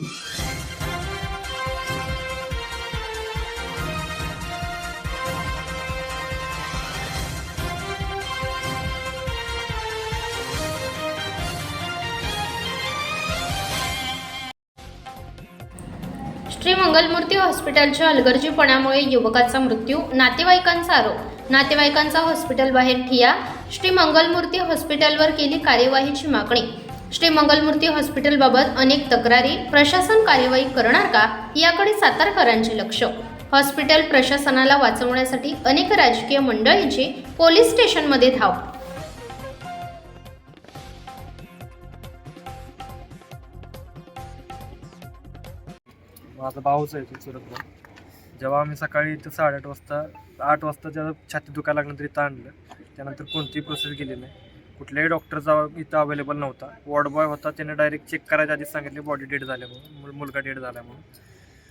श्री मंगलमूर्ती हॉस्पिटलच्या हलगर्जीपणामुळे युवकाचा मृत्यू नातेवाईकांचा आरोप. नातेवाईकांचा हॉस्पिटल बाहेर ठिया श्री मंगलमूर्ती हॉस्पिटलवर केली कार्यवाहीची मागणी. श्री मंगलमूर्ती हॉस्पिटलबाबत अनेक तक्रारी प्रशासन कार्यवाही करणार का याकडे सातारकरांचे लक्ष. हॉस्पिटल प्रशासनाला वाचवण्यासाठी अनेक राजकीय मंडळींची पोलीस स्टेशनमध्ये धाव. माझा भाऊच आहे तो सुरतला. जेव्हा आम्ही सकाळी इथं साडेआठ वाजता आठ वाजता त्याला छाती दुखायला लागलं तरी ताणलं. आणलं त्यानंतर कोणतीही प्रोसेस केली नाही. कुठल्याही डॉक्टरचा इथं अवेलेबल नव्हता. वॉर्ड बॉय होता त्याने डायरेक्ट चेक करायच्या आधीच सांगितले बॉडी डेड झाल्यामुळे मुल- मुलगा डेड झाल्यामुळे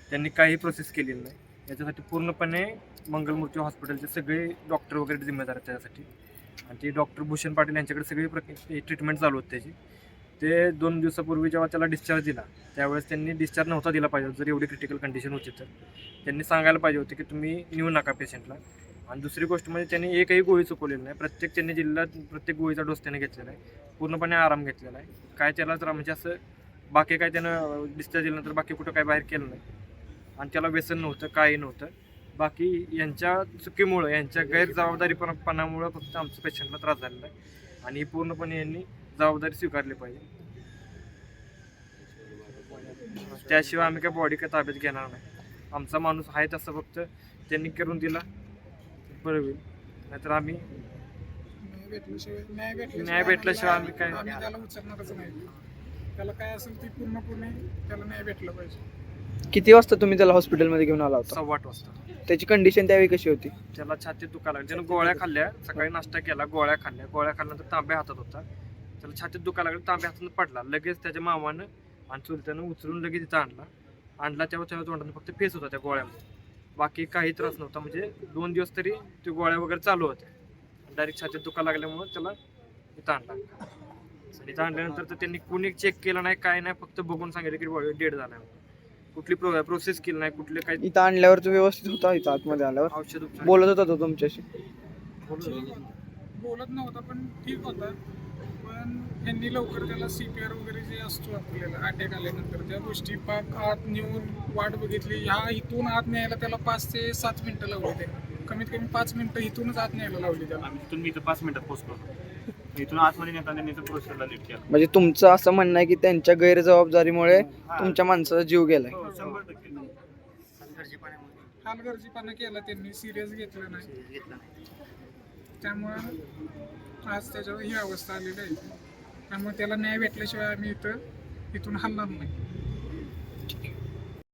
त्यांनी काही प्रोसेस केलेली नाही. याच्यासाठी पूर्णपणे मंगलमूर्ती हॉस्पिटलचे सगळे डॉक्टर वगैरे जिम्मेदार आहेत त्याच्यासाठी. आणि ते डॉक्टर भूषण पाटील यांच्याकडे सगळी प्रक ट्रीटमेंट चालू होती त्याची. ते दोन दिवसापूर्वी जेव्हा त्याला डिस्चार्ज दिला त्यावेळेस त्यांनी डिस्चार्ज नव्हता दिला पाहिजे जर एवढी क्रिटिकल कंडिशन होती तर. त्यांनी सांगायला पाहिजे होते की तुम्ही नेऊ नका पेशंटला आणि दुसरी गोष्ट म्हणजे त्यांनी एकही गोळी चुकवलेली नाही. प्रत्येक त्यांनी जिल्ह्यात प्रत्येक गोळीचा डोस त्याने घेतलेला आहे. पूर्णपणे आराम घेतलेला आहे. काय त्याला तर म्हणजे असं बाकी काय त्यानं डिस्चार्ज दिल्यानंतर बाकी कुठं काय बाहेर केलं नाही. आणि त्याला व्यसन नव्हतं काही नव्हतं. बाकी यांच्या चुकीमुळं यांच्या गैरजबाबदारीपणामुळं फक्त आमच्या पेशंटला त्रास झालेला आहे. आणि पूर्णपणे यांनी जबाबदारी स्वीकारली पाहिजे. त्याशिवाय आम्ही काय बॉडी काय ताब्यात घेणार नाही. आमचा माणूस आहे तसं फक्त त्यांनी करून दिला. बरं होईल. नाहीतर आम्ही न्याय भेटल्याशिवाय न्याय न्याय भेटल्याशिवाय आम्ही काय- आम्ही त्याला उचलणारच नाही. त्याला काय असेल ते पूर्णपणे त्याला न्याय भेटला पाहिजे. किती वाजता तुम्ही त्याला हॉस्पिटलमध्ये घेऊन आला होता? सव्वा आठ वाजता. त्याची कंडिशन त्यावेळी कशी होती? त्याला छातीत दुखायला लागली. त्यानं गोळ्या खाल्ल्या सकाळी नाश्ता केला गोळ्या खाल्ल्या. गोळ्या खाल्ल्यानंतर तांब्या हातात होता. त्याला छातीत दुखायला लागलं तांब्या हातानं पडला. लगेच त्याच्या मामानं आणि चुलत्यानं उचलून लगेच तिथं आणला. आणला तेव्हा त्याच्या तोंडानं फक्त फेस होता त्या गोळ्यामध्ये. बाकी काही त्रास नव्हता. म्हणजे दोन दिवस तरी ते गोळ्या वगैरे चालू होत्या. डायरेक्ट छातीत दुखायला लागल्यामुळे त्याला इथं आणला. आणि इथं आणल्यानंतर तर त्यांनी कुणी चेक केलं नाही काय नाही फक्त बघून सांगितलं की डेड झाला कुठली प्रो प्रोसेस केली नाही कुठले काही इथं आणल्यावर तो व्यवस्थित होता इथं आतमध्ये आल्यावर? औषध बोलत होता तो तुमच्याशी. बोलत नव्हता पण ठीक होता. पण यांनी लवकर त्याला सी पी आर वगैरे जे असतो आपल्याला अटॅक आल्यानंतर त्या गोष्टी पाक आत नेऊन वाट बघितली. ह्या इथून आत न्यायला त्याला पाच ते सात मिनिटं लावली ते. कमीत कमी पाच मिनिटं इथूनच आत न्यायला लावली त्याला. आम्ही तिथून मी इथं पाच मिनिटात पोहोचलो. इथून आतमध्ये नेताना त्यांनी इथं प्रोसेसला लीड केला. म्हणजे तुमचं असं म्हणणं आहे की त्यांच्या गैरजबाबदारीमुळे तुमच्या माणसाचा जीव गेलाय. हो, शंभर टक्के. हालगर्जीपणा केला त्यांनी सिरियस घेतलं नाही. त्यामुळं आज त्याच्यावर ही अवस्था आलेली आहे. त्यामुळे त्याला न्याय भेटल्याशिवाय आम्ही इथं इथून हलणार नाही.